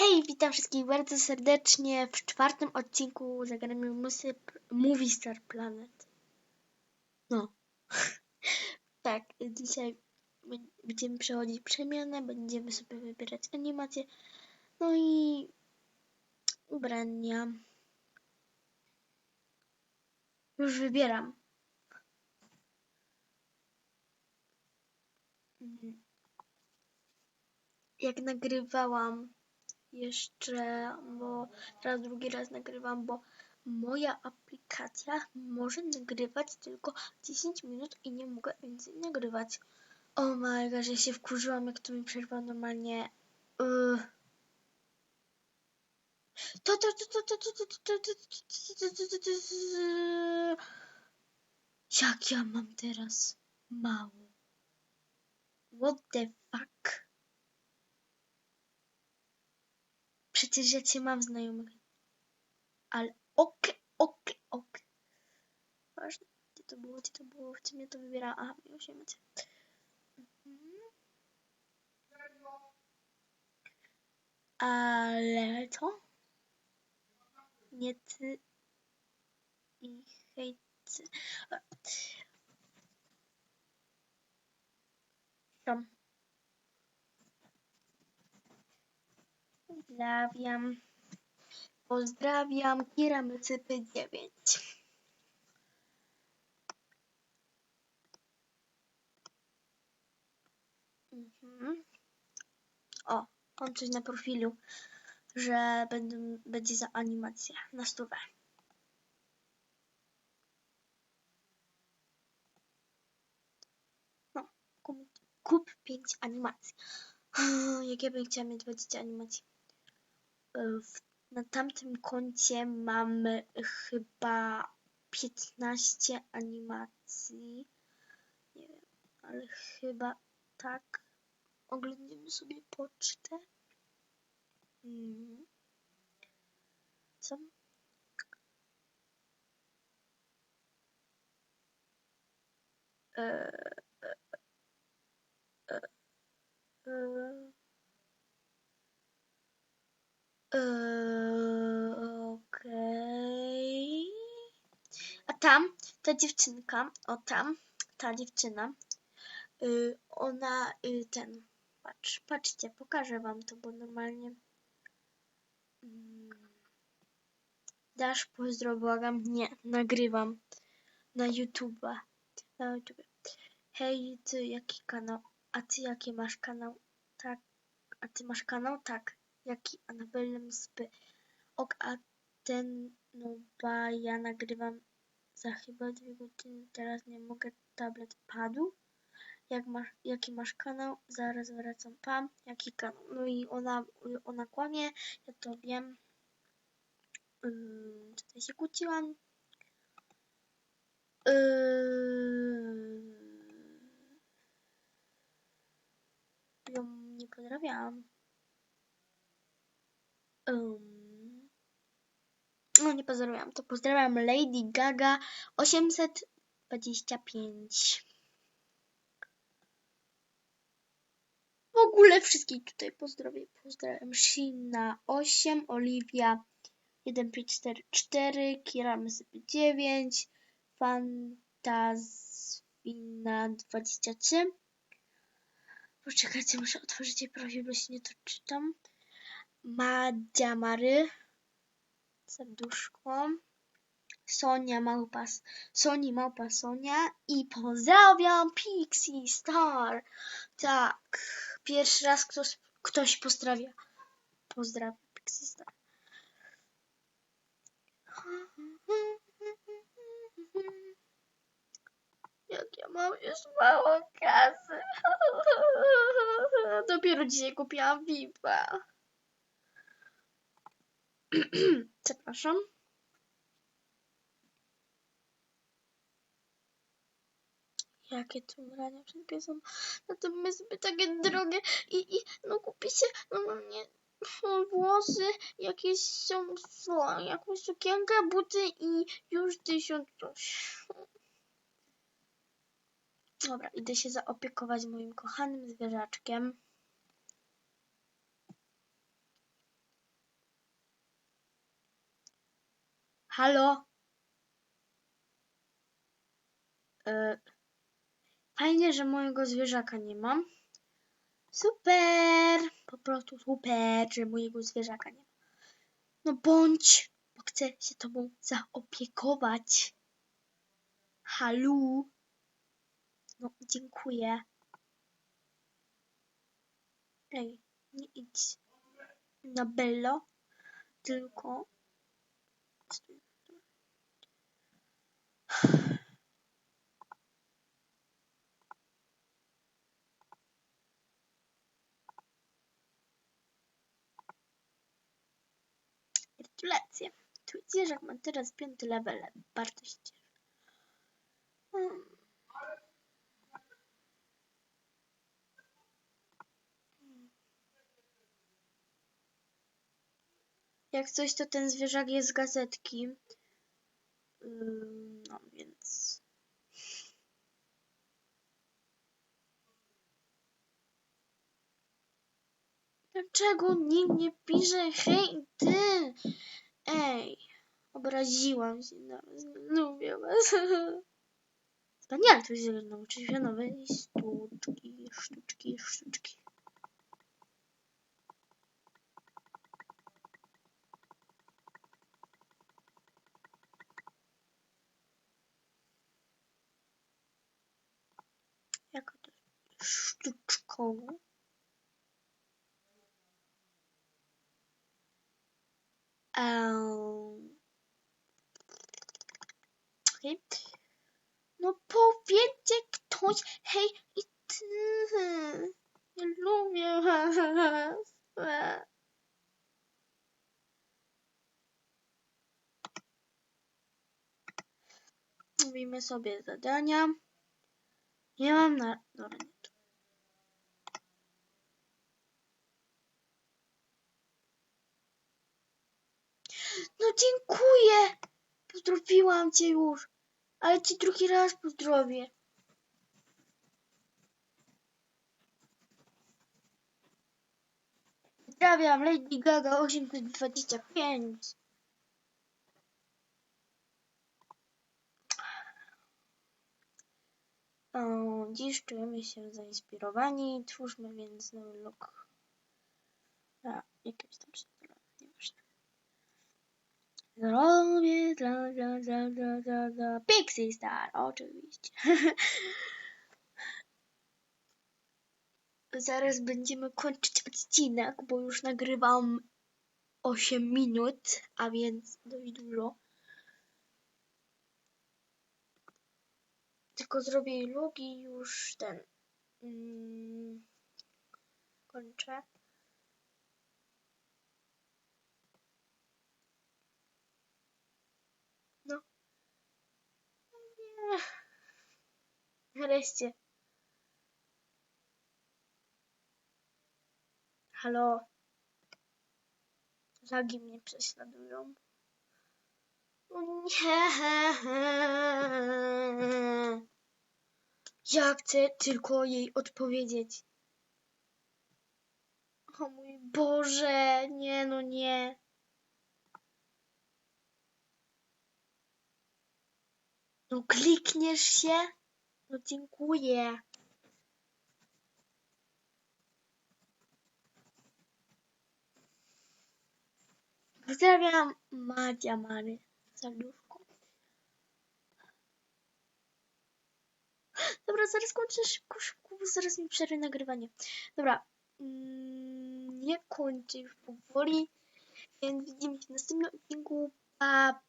Hej, witam wszystkich bardzo serdecznie w czwartym odcinku zagramy Musy Movie Star Planet. No. tak, dzisiaj będziemy przechodzić przemianę, będziemy sobie wybierać animacje, no i ubrania. Już wybieram. Mhm. Jak nagrywałam jeszcze, bo teraz drugi raz nagrywam, bo moja aplikacja może nagrywać tylko 10 minut i nie mogę więcej nagrywać. O oh my gosh, ja się wkurzyłam, jak to mi przerwa normalnie. Yy. To, to, to, to, to, to, to, to, to, to, to, to, to, to, Jak ja mam teraz mało? What the fuck? Przecież ja cię mam znajomych. Ale okej, okej, okej. Ważne. Gdzie to było, gdzie to było, w czym ja to wybierałam? Aha, miłosierdzie. Mhm. Ale co? Nie ty i hejcy. Tam. Pozdrawiam. Pozdrawiam Kira Mycypy 9. Mhm. O, on coś na profilu, że będą, będzie za animację na stówę. No, kup, kup 5 animacji. Jak ja bym chciała mieć 20 animacji. Na tamtym koncie mamy chyba 15 animacji. Nie wiem, ale chyba tak. Oglądamy sobie pocztę. Mm. Co? E, e, e, e, Eee, Okej. A tam, ta dziewczynka, o tam, ta dziewczyna, y, ona, y, ten, patrz, patrzcie, pokażę wam to, bo normalnie mm, dasz pozdro, błagam, nie, nagrywam na YouTube'a, na YouTube. Hej, ty, jaki kanał, a ty jaki masz kanał? Tak, a ty masz kanał? Tak. Jaki Anabelem Spy. Ok, a ten, no ba, ja nagrywam za chyba dwie godziny, teraz nie mogę, tablet padł. Jak masz, jaki masz kanał? Zaraz wracam, pam, jaki kanał? No i ona, ona kłamie, ja to wiem. Yy, tutaj się kłóciłam. Yy, ją nie pozdrawiałam. Um, nie pozdrawiam, to pozdrawiam Lady Gaga 825. W ogóle wszystkich tutaj pozdrowię. Pozdrawiam Shina 8, Olivia 1544, Kira Mysypy 9, Fantazwina 23. Poczekajcie, muszę otworzyć jej profil, bo się nie to czytam. Madzia Mary, serduszko, Sonia Małpa, Soni Małpa Sonia i pozdrawiam Pixie Star. Tak, pierwszy raz ktoś, ktoś pozdrawia. Pozdrawiam Pixie Star. Jak ja mam już mało kasy. Dopiero dzisiaj kupiłam VIP-a. Przepraszam. Jakie tu ubrania wszystkie są natomiast sobie takie drogie i, i no kupi się normalnie włosy, jakieś są jakąś sukienkę, buty i już tysiąc coś. Dobra, idę się zaopiekować moim kochanym zwierzaczkiem. Halo? E, fajnie, że mojego zwierzaka nie mam. Super! Po prostu super, że mojego zwierzaka nie ma. No bądź, bo chcę się tobą zaopiekować. Halu? No, dziękuję. Ej, nie idź na Bello, tylko... Gratulacje. Twój zwierzak ma teraz piąty level. Bardzo się. Hmm. Jak coś, to ten zwierzak jest z gazetki. No więc. Dlaczego nikt nie pisze hej ty? Ej, obraziłam się nie lubię was. Wspaniale, to jest nauczyć się nowej sztuczki, sztuczki, sztuczki. Jaka to jest Em, Okej. No powiedzcie ktoś, hej i ty. Lubię was. Mówimy sobie zadania. Nie mam na... Dobra, nie dziękuję! Pozdrowiłam cię już. Ale ci drugi raz pozdrowię. Pozdrawiam Lady Gaga 825. O, dziś czujemy się zainspirowani. Twórzmy więc nowy look. A, jakieś tam. Zrobię dla, dla, dla, dla, dla, dla Pixie Star, oczywiście. Zaraz będziemy kończyć odcinek, bo już nagrywam 8 minut, a więc dość dużo. Tylko zrobię logi już ten. Mm, kończę. No. Nie. Nareszcie. Halo. Lagi mnie prześladują. O nie. Ja chcę tylko jej odpowiedzieć. O mój Boże, nie no nie. No klikniesz się? No dziękuję. Pozdrawiam Madzia Mary. Serduszko. Dobra, zaraz kończę szybko, szybko, zaraz mi przerwie nagrywanie. Dobra. Mm, nie kończę już powoli. Więc widzimy się w następnym odcinku. Pa.